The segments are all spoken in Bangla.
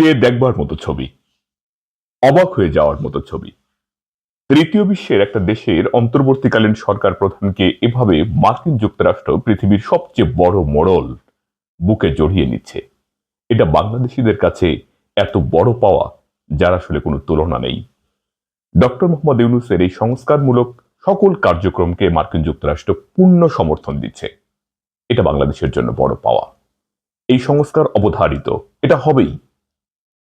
চেয়ে দেখবার মতো ছবি। অবাক হয়ে যাওয়ার মতো ছবি। তৃতীয় বিশ্বের একটা দেশের অন্তর্বর্তীকালীন সরকার প্রধানকে এভাবে মার্কিন যুক্তরাষ্ট্র পৃথিবীর সবচেয়ে বড় মোড়ল বুকে জড়িয়ে নিচ্ছে। এটা বাংলাদেশিদের কাছে এত বড় পাওয়া যার আসলে কোনো তুলনা নেই। ডক্টর মোহাম্মদ ইউনুসের এই সংস্কারমূলক সকল কার্যক্রমকে মার্কিন যুক্তরাষ্ট্র পূর্ণ সমর্থন দিচ্ছে। এটা বাংলাদেশের জন্য বড় পাওয়া। এই সংস্কার অবধারিত। এটা হবেই।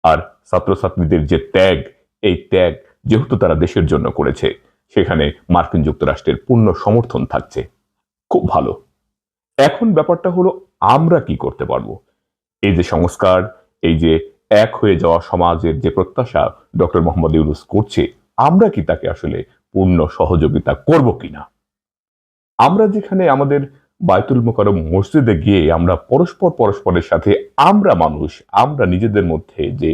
আর ছাত্রছাত্রীদের যে ত্যাগ, এই ত্যাগ যেহেতু তারা দেশের জন্য করেছে, সেখানে মার্কিন যুক্তরাষ্ট্রের পূর্ণ সমর্থন থাকছে। খুব ভালো। এখন ব্যাপারটা হলো আমরা কি করতে পারব? এই যে সংস্কার, এই যে এক হয়ে যাওয়া সমাজের যে প্রত্যাশা ডক্টর মোহাম্মদ ইউনুস করছে, আমরা কি তাকে আসলে পূর্ণ সহযোগিতা করব কিনা? আমরা যেখানে আমাদের বায়তুল মোকারম মসজিদে গিয়ে আমরা পরস্পর পরস্পরের সাথে আমরা মানুষ, আমরা নিজেদের মধ্যে যে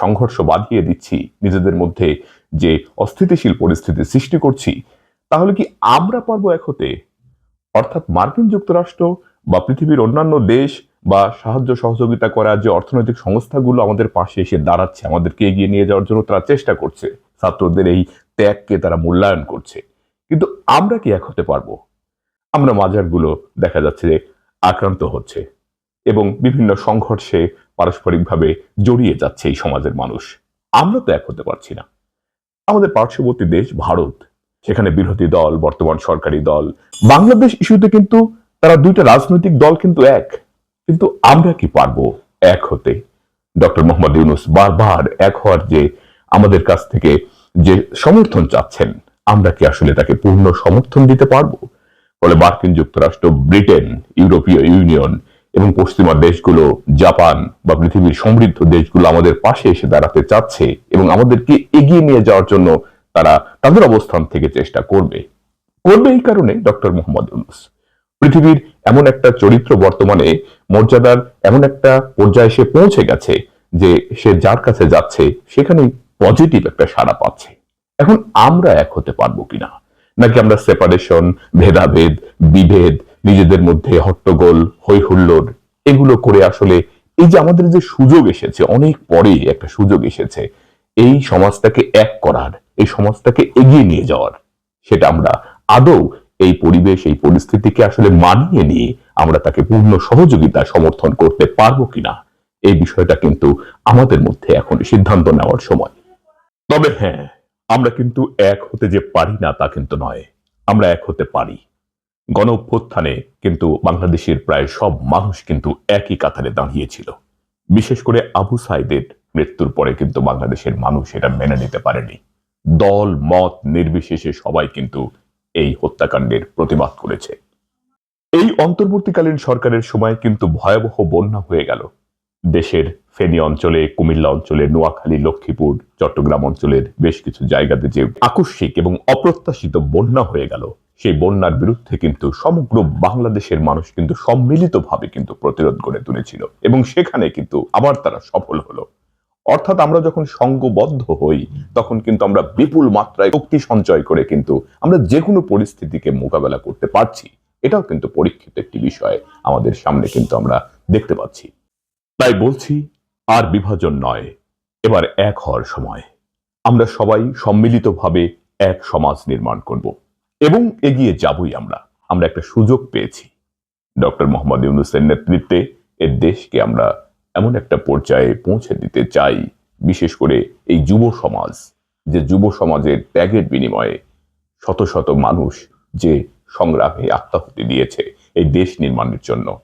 সংঘর্ষ বাঁধিয়ে দিচ্ছি, নিজেদের মধ্যে যে অস্থিতিশীল পরিস্থিতি সৃষ্টি করছি, তাহলে কি আমরা পারব এক হতে? অর্থাৎ মার্কিন যুক্তরাষ্ট্র বা পৃথিবীর অন্যান্য দেশ বা সাহায্য সহযোগিতা করা যে অর্থনৈতিক সংস্থাগুলো আমাদের পাশে এসে দাঁড়াচ্ছে, আমাদেরকে এগিয়ে নিয়ে যাওয়ার জন্য তারা চেষ্টা করছে, ছাত্রদের এই ত্যাগকে তারা মূল্যায়ন করছে। কিন্তু আমরা কি এক হতে পারব? আমরা মাজারগুলো দেখা যাচ্ছে যে আক্রান্ত হচ্ছে এবং বিভিন্ন সংঘর্ষে পারস্পরিকভাবে জড়িয়ে যাচ্ছে এই সমাজের মানুষ। আমরা তো এক হতে পারছি না। আমাদের পার্শ্ববর্তী দেশ ভারত, সেখানে বিরোধী দল, বর্তমান সরকারি দল, বাংলাদেশ ইস্যুতে কিন্তু তারা দুইটা রাজনৈতিক দল কিন্তু এক। কিন্তু আমরা কি পারব এক হতে? ডক্টর মোহাম্মদ ইউনুস বারবার এক হওয়ার যে আমাদের কাছ থেকে যে সমর্থন চাচ্ছেন, আমরা কি আসলে তাকে পূর্ণ সমর্থন দিতে পারব? ফলে মার্কিন যুক্তরাষ্ট্র, ব্রিটেন, ইউরোপীয় ইউনিয়ন এবং পশ্চিমা দেশগুলো, জাপান বা পৃথিবীর সমৃদ্ধ দেশগুলো আমাদের পাশে এসে দাঁড়াতে চাচ্ছে এবং আমাদেরকে এগিয়ে নিয়ে যাওয়ার জন্য তারা তাদের অবস্থান থেকে চেষ্টা করবে। করবে এই কারণে ডক্টর মোহাম্মদ ইউনুস। পৃথিবীর এমন একটা চরিত্র বর্তমানে মর্যাদার এমন একটা পর্যায়ে সে পৌঁছে গেছে যে সে যার কাছে যাচ্ছে সেখানেই পজিটিভ একটা সাড়া পাচ্ছে। এখন আমরা এক হতে পারব কিনা? নাকি আমরা সেপারেশন ভেদাভেদ, বিভেদ, নিজেদের মধ্যে হট্টগোল হই হুল্লোড় এগুলো করে আসলে এই যে আমাদের যে সুযোগ এসেছে, অনেক পরে একটা সুযোগ এসেছে, এই সমাজটাকে এক করার, এই সমাজটাকে এগিয়ে নিয়ে যাওয়ার, সেটা আমরা আদৌ এই পরিবেশ, এই পরিস্থিতিকে আসলে মানিয়ে নিয়ে আমরা তাকে পূর্ণ সহযোগিতা সমর্থন করতে পারব কিনা, এই বিষয়টা কিন্তু আমাদের মধ্যে এখন সিদ্ধান্ত নেওয়ার সময়। তবে হ্যাঁ আমরা কিন্তু এক হতে যে পারি না তা কিন্তু নয়। আমরা এক হতে পারি। গণ অভ্যুত্থানে কিন্তু বাংলাদেশের প্রায় সব মানুষ কিন্তু একই কাতারে দাঁড়িয়েছিল। বিশেষ করে আবু সাইদের মৃত্যুর পরে কিন্তু বাংলাদেশের মানুষ এটা মেনে নিতে পারেনি। দল, মত নির্বিশেষে সবাই কিন্তু এই হত্যাকাণ্ডের প্রতিবাদ করেছে। এই অন্তর্বর্তীকালীন সরকারের সময় কিন্তু ভয়াবহ বন্যা হয়ে গেল। দেশের ফেনী অঞ্চলে, কুমিল্লা অঞ্চলে, নোয়াখালী, লক্ষ্মীপুর, চট্টগ্রাম অঞ্চলের বেশ কিছু জায়গাতে যে আকস্মিক এবং অপ্রত্যাশিত বন্যা হয়ে গেল, সেই বন্যার বিরুদ্ধে কিন্তু সমগ্র বাংলাদেশের মানুষ কিন্তু সম্মিলিতভাবে কিন্তু প্রতিরোধ গড়ে তুলেছিল এবং সেখানে কিন্তু আবার তারা সফল হলো। অর্থাৎ আমরা যখন সঙ্গবদ্ধ হই, তখন কিন্তু আমরা বিপুল মাত্রায় শক্তি সঞ্চয় করে কিন্তু আমরা যে কোনো পরিস্থিতিকে মোকাবেলা করতে পারছি। এটাও কিন্তু পরীক্ষিত একটি বিষয় আমাদের সামনে কিন্তু আমরা দেখতে পাচ্ছি। তাই বলছি, আর বিভাজন নয়। এবার এক হওয়ার সময়। আমরা সবাই সম্মিলিতভাবে এক সমাজ নির্মাণ করব। এবং এগিয়ে যাবই আমরা। আমরা একটা সুযোগ পেয়েছি। ডক্টর মোহাম্মদ ইউনুসের নেতৃত্বে এর দেশকে আমরা এমন একটা পর্যায়ে পৌঁছে দিতে চাই, বিশেষ করে এই যুব সমাজ। যে যুব সমাজের ত্যাগের বিনিময়ে শত শত মানুষ যে সংগ্রামে আত্মাহুতি দিয়েছে এই দেশ নির্মাণের জন্য,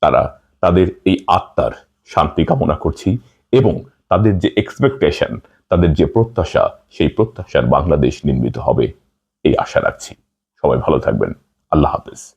তারা তাদের এই আত্মার শান্তি কামনা করছি এবং তাদের যে এক্সপেকটেশন তাদের যে প্রত্যাশা, সেই প্রত্যাশার বাংলাদেশ নির্মিত হবে, এই আশা রাখছি। সবাই ভালো থাকবেন। আল্লাহ হাফেজ।